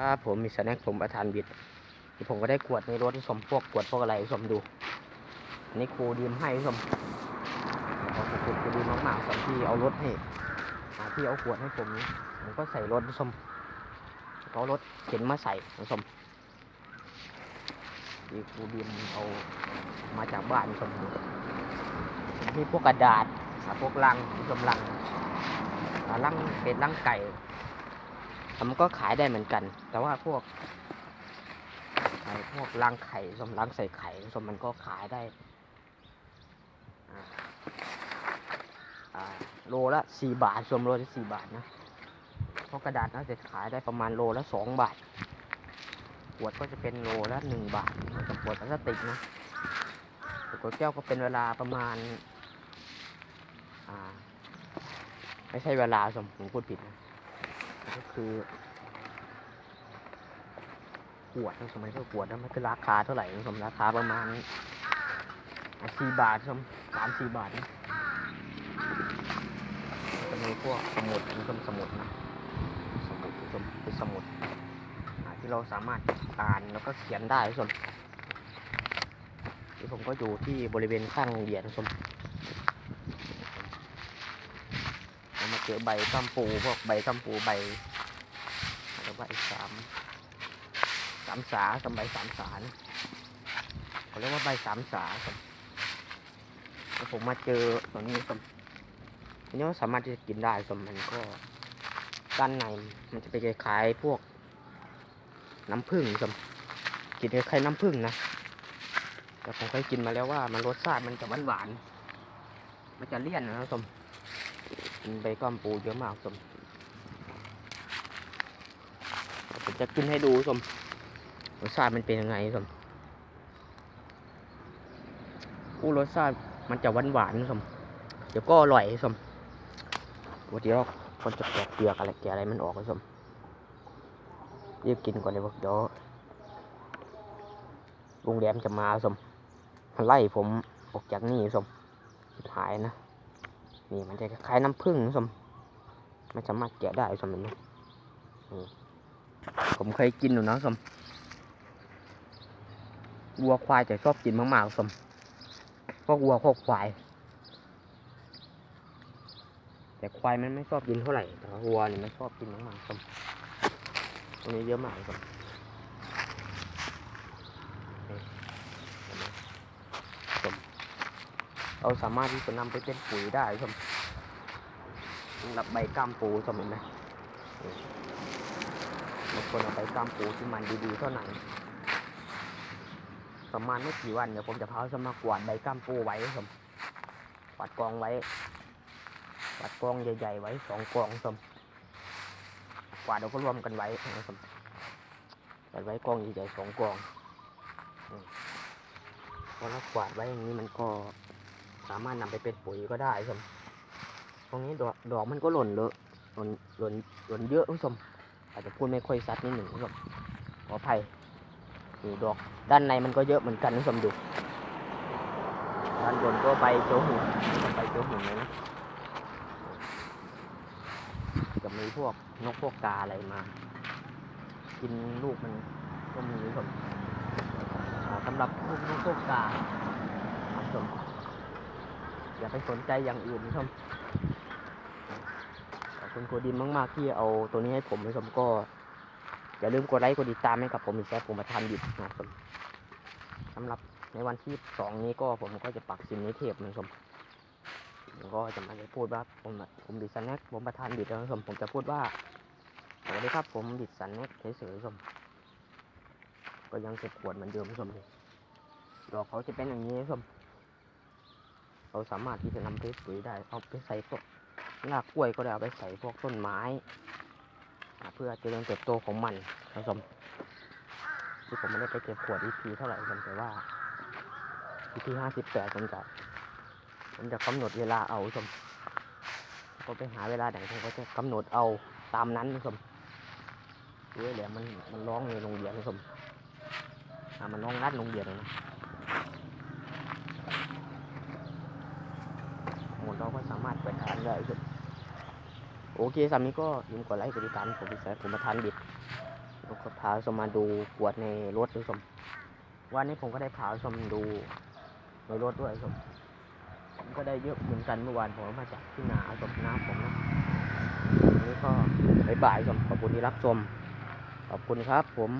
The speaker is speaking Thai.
ครับผมมีสแน็คผมประธานบิดที่ผมก็ได้ขวดในรถที่สมพวกขวดพวกอะไรสมดู อันนี้ครูดีมให้สมขอบคุณครูดีมมากๆสมที่เอารถให้ที่เอาขวดให้ผมนี้ผมก็ใส่รถสมเขารถเข็นมาใส่สมที่ครูดีมเอามาจากบ้านสมมีพวกกระดาษพวกลังสมลังลังเป็ดลังไก่ มันก็ขายได้เหมือนกัน แต่ว่าพวกไอ้พวกรังไข่สมรังใส่ไข่สมมันก็ขายได้โลละสี่บาทรวมโลละสี่บาทนะเพราะกระดาษน่าจะขายได้ประมาณโลละสองบาท ขวดก็จะเป็นโลละหนึ่งบาทมันจะขวดพลาสติกนะขวดแก้วก็เป็นเวลาประมาณ อ่า ไม่ใช่เวลาสมผมพูดผิดนะ ก็คือขวดนะสมัยก็ขวดนะมันคือราคาเท่าไหร่นะสมราคาประมาณสี่บาทสมสามสี่บาทนะจะมีพวกสมุดนะสมสมุดนะสมุดสมเป็นสมุดที่เราสามารถอ่านแล้วก็เขียนได้สมที่ผมก็อยู่ที่บริเวณข้างโรงเรียนสม เจอใบกัมปูพวกใบกัมปูใบแล้วใบสามสามสาสมใบสามสารเขาเรียกว่าใบสามสาครับแล้วผมมาเจอตัวนี้สมอันนี้สามารถที่จะกินได้สมมันก็ด้านในมันจะเป็นคล้ายๆพวกน้ำผึ้งสมกินคล้ายๆน้ำผึ้งนะแต่ผมเคยกินมาแล้วว่ามันรสชาติมันจะหวานหวานๆมันจะเลี่ยนนะสม ใบกอมปูเยอะมากสมผมจะกินให้ดูสมรสชาติมันเป็นยังไงสมอู้รสชาติมันจะหวานหวานสมเดี๋ยวก็อร่อยสมวันนี้เราคนจะแกะเปลือกอะไรแกะอะไรมันออกสมรีบกินก่อนเลยบอกเดี๋ยวโรงแรมจะมาสมไล่ผมออกจากนี่สมสุดท้ายนะ นี่มันจะคล้ายน้ำผึ้งสมมันสามารถแกะได้สมเห็นไหมนี่ผมเคยกินอยู่นะสมวัวควายจะชอบกินมากๆสมพวกวัวพวกควาย แต่ควายมันไม่ชอบกินเท่าไหร่แต่ว่าวัวนี่มันชอบกินมากๆสมตรงนี้เยอะมากสมนี่เห็นไหมสม เราสามารถที่จะนำไปเป็นปุ๋ยได้สมสำหรับใบก้ามปูสมเห็นไหมบางคนเอาไปกำปูที่มันดีๆเท่านั้นประมาณไม่กี่วันเดี๋ยวผมจะพาสมากวาดใบก้ามปูไว้สมกวาดกองไว้กวาดกองใหญ่ๆไว้สองกองสมกวาดเราก็รวมกันไว้นะสมกวาดไว้กองใหญ่ๆสองกองอืมพอเรากวาดไว้อย่างนี้มันก็ สามารถนำไปเป็นปุ๋ยก็ได้สมตรงนี้ดอกดอกมันก็หล่นเลอะหล่นหล่นหล่นเยอะคุณผู้ชมอาจจะพูดไม่ค่อยชัดนิดหนึ่งครับขออภัยนี่ดอกด้านในมันก็เยอะเหมือนกันนะสมดูด้านบนก็ใบโจหูใบโจหูเลยนะจะมีพวกนกพวกกาอะไรมา กินลูกมันก็มีครับสำหรับพวกนกพวกกาครับชม อย่าไปสนใจอย่างอื่นนะครับขอบคุณครูดิมมาก ๆ ที่เอาตัวนี้ให้ผมนะผมก็ อย่าลืมกดไลค์กดติดตามให้กับผมอีกแค่ผมประธานดิบนะครับสำหรับในวันที่สองนี้ก็ผมก็จะปักซิมนิเทปนะครับผมผมก็จะมาพูดว่าผมผมดิสันแนกผมประธานดิดนะครับผมผมจะพูดว่าสวัสดีครับผมดิสันแนกเฉยๆผมก็ยังเก็บขวดเหมือนเดิมครับผมดอกเขาจะเป็นอย่างนี้ครับผม เราสามารถที่จะนำไปปุ๋ยได้ เอาไปใส่พวกรากกล้วยก็ได้เอาไปใส่พวกต้นไม้ เพื่อเจริญเติบโตของมันผมที่ผมไม่ได้ไปเก็บขวดอีพีเท่าไหร่ผมแต่ว่าอีพีห้าสิบแปดผมจะผมจะกำหนดเวลาเอาผมก็ไปหาเวลาไหนผมก็จะกำหนดเอาตามนั้นผมด้วยแหละมันมันร้องในโรงเรียนผมมันร้องนัดโรงเรียนนะหมดเราก็สามารถเปิดทาน ได้ครับโอเคสามีก็ย่าลืมกดไลค์กดติดตามผมพิเศษผมประธานบิดผมก็พาชมมาดูขวดในรถด้วยชมวันนี้ผมก็ได้พาชมดูในรถด้วยชมผมก็ได้เยอะเหมือนกันเมื่อวานผมมาจากที่นาชมนาผมนะวันนี้ก็บ่ายชมขอบคุณที่รับชมขอบคุณครับผม